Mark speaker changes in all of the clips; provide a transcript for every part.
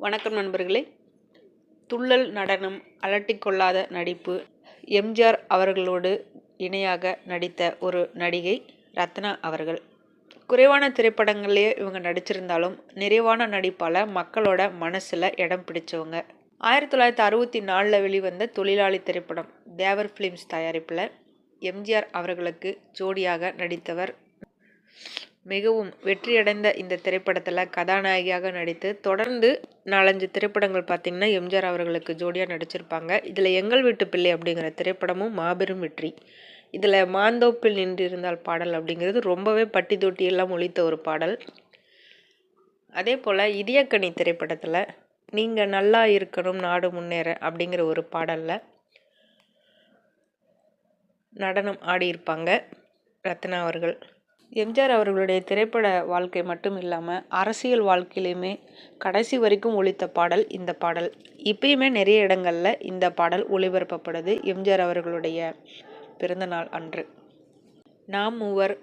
Speaker 1: வணக்கம் நண்பர்களே. துள்ளல் நடனம் அலட்டிக்கொள்ளாத நடிப்பு. எம்ஜிஆர் அவர்களோடு இணையாக நடித்த ஒரு நடிகை ரத்னா அவர்கள். குறைவான திரைப்படங்கள்லேயே இவங்க நடிச்சிருந்தாலும் நிறைவான நடிப்பால் மக்களோட மனசில் இடம் பிடிச்சவங்க. ஆயிரத்தி தொள்ளாயிரத்தி அறுபத்தி நாலில் வெளிவந்த தொழிலாளி திரைப்படம் தேவர் ஃபிலிம்ஸ் தயாரிப்பில் எம்ஜிஆர் அவர்களுக்கு ஜோடியாக நடித்தவர் மிகவும் வெற்றியடைந்த இந்த திரைப்படத்தில் கதாநாயகியாக நடித்து தொடர்ந்து நாலஞ்சு திரைப்படங்கள் பார்த்திங்கன்னா எம்ஜிஆர் அவர்களுக்கு ஜோடியாக நடிச்சிருப்பாங்க. இதில் எங்கள் வீட்டு பிள்ளை அப்படிங்கிற திரைப்படமும் மாபெரும் வெற்றி. இதில் மாந்தோப்பில் நின்றிருந்தால் பாடல் அப்படிங்கிறது ரொம்பவே பட்டி தொட்டியெல்லாம் ஒழித்த ஒரு பாடல். அதே போல் இதயக்கனி திரைப்படத்தில் நீங்கள் நல்லா இருக்கணும் நாடு முன்னேற அப்படிங்கிற ஒரு பாடலில் நடனம் ஆடியிருப்பாங்க ரத்னா அவர்கள். எம்ஜிஆர் அவர்களுடைய திரைப்பட வாழ்க்கை மட்டும் இல்லாமல் அரசியல் வாழ்க்கையிலையுமே கடைசி வரைக்கும் ஒழித்த பாடல் இந்த பாடல். இப்பயுமே நிறைய இடங்களில் இந்த பாடல் ஒளிபரப்பப்படுது எம்ஜிஆர் அவர்களுடைய பிறந்தநாள் அன்று. நாம் மூவர்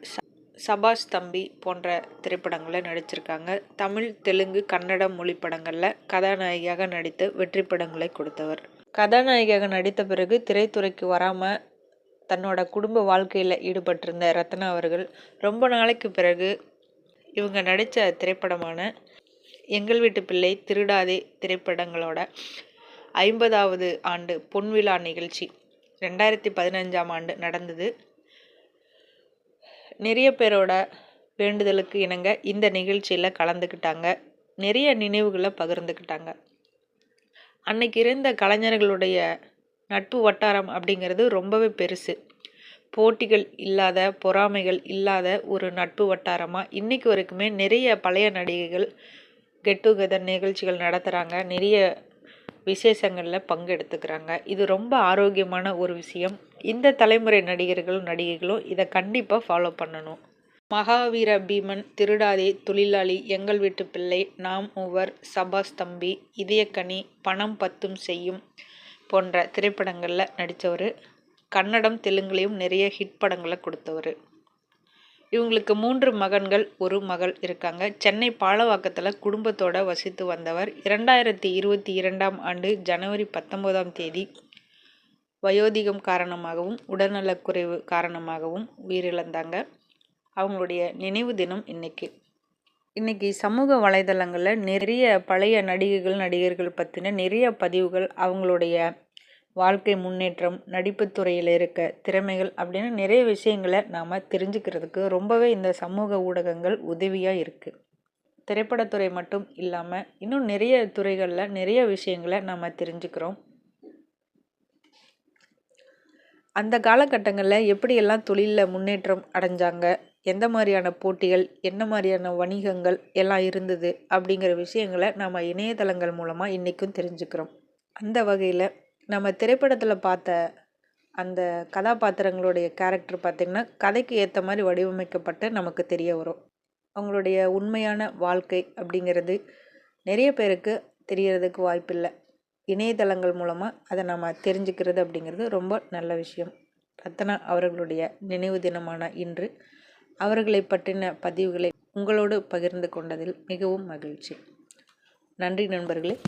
Speaker 1: சபாஷ் தம்பி போன்ற திரைப்படங்களில் நடிச்சிருக்காங்க. தமிழ் தெலுங்கு கன்னடம் மொழி படங்களில் கதாநாயகியாக நடித்து வெற்றி படங்களை கொடுத்தவர். கதாநாயகியாக நடித்த பிறகு திரைத்துறைக்கு வராமல் தன்னோட குடும்ப வாழ்க்கையில் ஈடுபட்டிருந்த ரத்னா அவர்கள் ரொம்ப நாளைக்கு பிறகு இவங்க நடித்த திரைப்படமான எங்கள் வீட்டு பிள்ளை திருடாதே திரைப்படங்களோட ஐம்பதாவது ஆண்டு பொன்விழா நிகழ்ச்சி ரெண்டாயிரத்தி பதினஞ்சாம் ஆண்டு நடந்தது. நிறைய பேரோட வேண்டுதலுக்கு இணங்க இந்த நிகழ்ச்சியில் கலந்துக்கிட்டாங்க. நிறைய நினைவுகளை பகிர்ந்துக்கிட்டாங்க. அன்னைக்கு இருந்த கலைஞர்களுடைய நட்பு வட்டாரம் அப்படிங்கிறது ரொம்பவே பெருசு. போட்டிகள் இல்லாத பொறாமைகள் இல்லாத ஒரு நட்பு வட்டாரமாக இன்றைக்கு வரைக்குமே நிறைய பழைய நடிகைகள் கெட் டுகெதர் நிகழ்ச்சிகள் நடத்துகிறாங்க நிறைய விசேஷங்களில் பங்கெடுத்துக்கிறாங்க இது ரொம்ப ஆரோக்கியமான ஒரு விஷயம். இந்த தலைமுறை நடிகர்களும் நடிகைகளும் இதை கண்டிப்பாக ஃபாலோ பண்ணணும். மகாவீர பீமன் திருடாதே தொழிலாளி எங்கள் வீட்டு பிள்ளை நாம் மூவர் சபாஸ் தம்பி இதயக்கனி பணம் பத்தும் செய்யும் போன்ற திரைப்படங்களில் நடித்தவர் கன்னடம் தெலுங்குலேயும் நிறைய ஹிட் படங்களை கொடுத்தவர். இவங்களுக்கு மூன்று மகன்கள் ஒரு மகள் இருக்காங்க. சென்னை பாலவாக்கத்தில் குடும்பத்தோடு வசித்து வந்தவர். இரண்டாயிரத்தி இருபத்தி இரண்டாம் ஆண்டு ஜனவரி பத்தொம்போதாம் தேதி வயோதிகம் காரணமாகவும் உடல்நலக்குறைவு காரணமாகவும் உயிரிழந்தாங்க. அவங்களுடைய நினைவு தினம் இன்னைக்கு. இன்றைக்கி சமூக வலைதளங்களில் நிறைய பழைய நடிகைகள் நடிகர்கள் பற்றின நிறைய பதிவுகள் அவங்களுடைய வாழ்க்கை முன்னேற்றம் நடிப்பு துறையில் இருக்க திறமைகள் அப்படின்னு நிறைய விஷயங்களை நாம் தெரிஞ்சுக்கிறதுக்கு ரொம்பவே இந்த சமூக ஊடகங்கள் உதவியாக இருக்குது திரைப்படத்துறை மட்டும் இல்லாமல் இன்னும் நிறைய துறைகளில் நிறைய விஷயங்களை நாம் தெரிஞ்சுக்கிறோம். அந்த காலகட்டங்களில் எப்படியெல்லாம் தொழிலில் முன்னேற்றம் அடைஞ்சாங்க? எந்த மாதிரியான போட்டிகள் என்ன மாதிரியான வணிகங்கள் எல்லாம் இருந்தது அப்படிங்கிற விஷயங்களை நம்ம இணையதளங்கள் மூலமாக இன்றைக்கும் தெரிஞ்சுக்கிறோம். அந்த வகையில் நம்ம திரைப்படத்தில் பார்த்த அந்த கதாபாத்திரங்களுடைய கேரக்டர் பார்த்திங்கன்னா கதைக்கு ஏற்ற மாதிரி வடிவமைக்கப்பட்டு நமக்கு தெரிய வரும். அவங்களுடைய உண்மையான வாழ்க்கை அப்படிங்கிறது நிறைய பேருக்கு தெரியறதுக்கு வாய்ப்பில்லை. இணையதளங்கள் மூலமாக அதை நம்ம தெரிஞ்சுக்கிறது அப்படிங்கிறது ரொம்ப நல்ல விஷயம். ரத்னா அவர்களுடைய நினைவு தினமான இன்று அவர்களை பற்றின பதிவுகளை உங்களோடு பகிர்ந்து கொண்டதில் மிகவும் மகிழ்ச்சி. நன்றி நண்பர்களே.